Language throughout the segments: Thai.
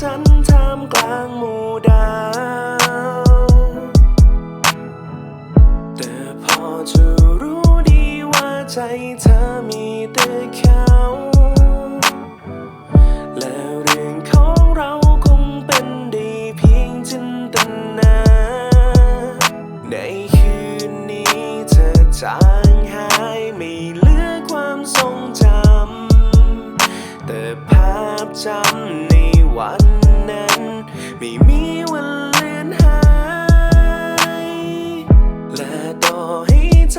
จันทร์ท่ามกลางหมู่ดาว แต่พอจะรู้ดีว่าใจเธอมีแต่เขาและเรื่องของเราคงเป็นได้เพียงจินตนา ในคืนนี้เธอจางหายไม่เหลือความทรงจำแต่ภาพจำ วันนั้น ไม่มีวันเลือนหาย และต่อให้ใจ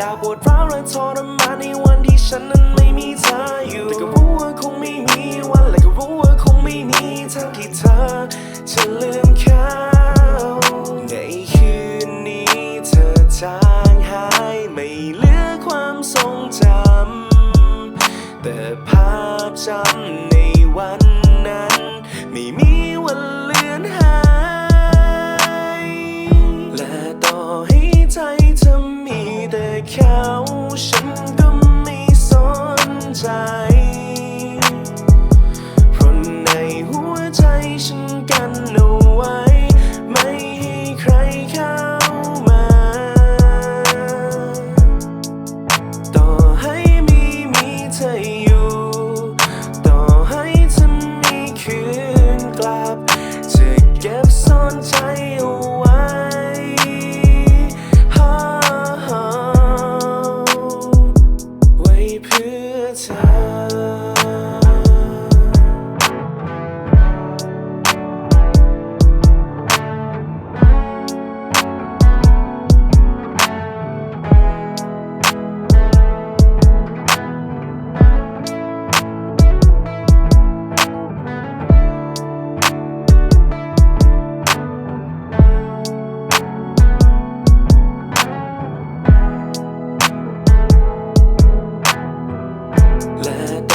ดาวปวดร้าวและทรมานในวันที่ฉันนั้นไม่มีเธออยู่แต่ก็รู้ว่าคงไม่มีวันและก็รู้ว่าคงไม่มีทางที่เธอจะลืมเขาในคืนนี้เธอจางหายไม่เหลือความทรงจำแต่ภาพจำในวันนั้น ไม่มีวัน ฉั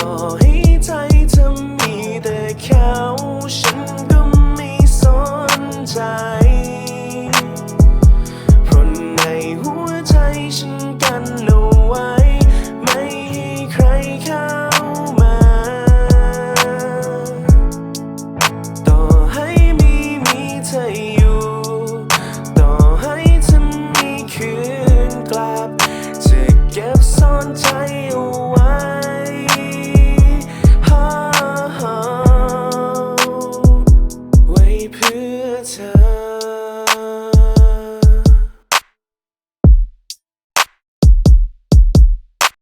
แ time.